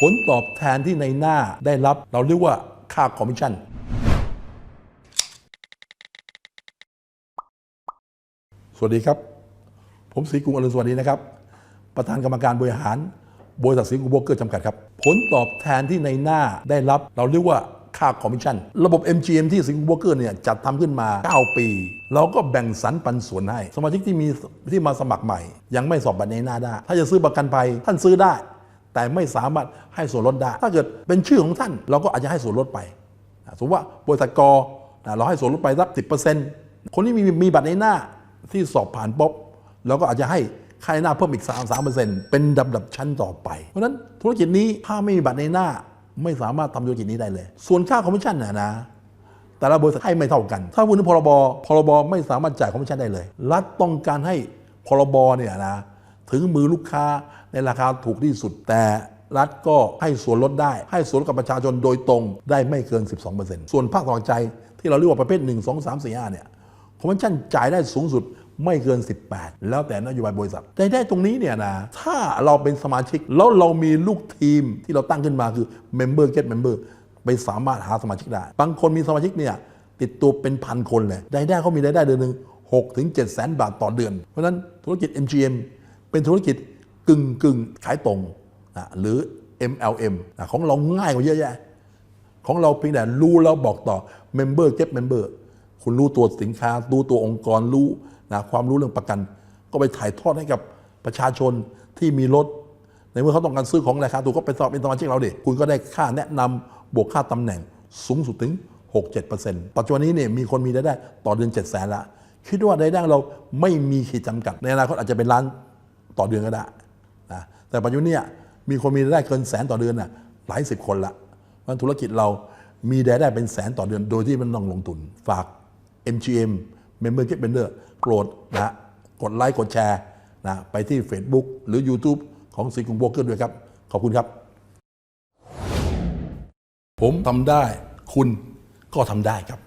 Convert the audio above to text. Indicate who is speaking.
Speaker 1: ผลตอบแทนที่ในหน้าได้รับเราเรียกว่าค่าคอมมิชชั่น สวัสดีครับ ผมศรีกรุงอรุณสวัสดีนะครับ ประธานกรรมการบริหารบริษัทศรีกรุงโบรกเกอร์จำกัดครับ ผลตอบแทนที่ในหน้าได้รับเราเรียกว่าค่าคอมมิชชั่น ระบบ MGM ที่สิงคโปร์เกอร์เนี่ยจัดทำขึ้นมา 9 ปี เราก็แบ่งสรรปันส่วนให้ สมาชิกที่มีที่มาสมัครใหม่ ยังไม่สอบบัตรในหน้าได้ ถ้าจะซื้อประกันภัยท่านซื้อได้ แต่ไม่สามารถให้ส่วนลดได้ ถ้าเกิดเป็นชื่อของท่าน เราก็อาจจะให้ส่วนลดไป สมมติว่าบริษัทกอเราให้ส่วนลดไปสักสิคนที่มีมีบัตรในหน้าที่สอบผ่านป๊บเราก็อาจจะให้ค่าในหน้าเพิ่มอีก 3 3 เป็นดับดับชั้นต่อไป เพราะฉะนั้นธุรกิจนี้ถ้าไม่มีบัตรในหน้าไม่สามารถทำธุรกิจนี้ได้เลย ส่วนค่าคอมมิชชั่นน่ะนะ แต่ละบริษัทให้ไม่เท่ากัน ถ้าพูดถึงพรบพรบไม่สามารถจ่ายคอมมิชชั่นได้เลย รัฐต้องการให้พรบเนี่ยนะ ถึงมือลูกค้าในราคาถูกที่สุดแต่รัฐก็ให้ส่วนลดได้ ให้ส่วนลดกับประชาชนโดยตรงได้ไม่เกิน 12%ส่วนภาคต่อใจที่เราเรียกว่าประเภท 1 2 3 4 5เนี่ยคอมมิชชั่นจ่ายได้สูงสุดไม่เกิน 18 แล้วแต่นโยบายบริษัทได้ตรงนี้เนี่ยนะ ถ้าเราเป็นสมาชิก แล้วเรามีลูกทีมที่เราตั้งขึ้นมาคือ Member Get Member ไปสามารถหาสมาชิกได้ บางคนมีสมาชิกเนี่ยติดตัวเป็นพันคนเลยรายได้เขามีรายได้เดือนหนึ่ง6ถึง7แสนบาทต่อเดือน เพราะฉะนั้นธุรกิจ MGM เป็นธุรกิจกึ่งกึ่งขายตรงหรือ MLM ของเราง่ายกว่าเยอะแยะ ของเราเพียงแต่รู้แล้วบอกต่อ Member Get Member คุณรู้ตัวสินค้า รู้ตัวองค์กรรู้นะความรู้เรื่องประกัน ก็ไปถ่ายทอดให้กับประชาชนที่มีรถ ในเมื่อเขาต้องการซื้อของราคาถูกก็ไปสอบเป็นสมาชิกเราดิคุณก็ได้ค่าแนะนำบวกค่าตำแหน่งสูงสุดถึง 6-7%ปัจจุบันนี้เนี่ยมีคนมีรายได้ต่อเดือน7 0 0 0 0ละคิดว่ารายได้เราไม่มีขีดจำกัด ในอนาคตอาจจะเป็นล้าน ต่อเดือนก็ได้นะแต่ปัจจุบันเนี้มีคนมีรายได้เกินแสนต่อเดือนน่ะหลายสิบคนละเพราะธุรกิจเรามีรายได้เป็นแสนต่อเดือนโดยที่มันต้องลงทุน ฝาก MGM Member Get Member โปรดนะกดไลค์กดแชร์นะไปที่ Facebook หรือ YouTube ของสีกรุงโบเกอร์ด้วยครับ ขอบคุณครับ ผมทำได้คุณก็ทำได้ครับ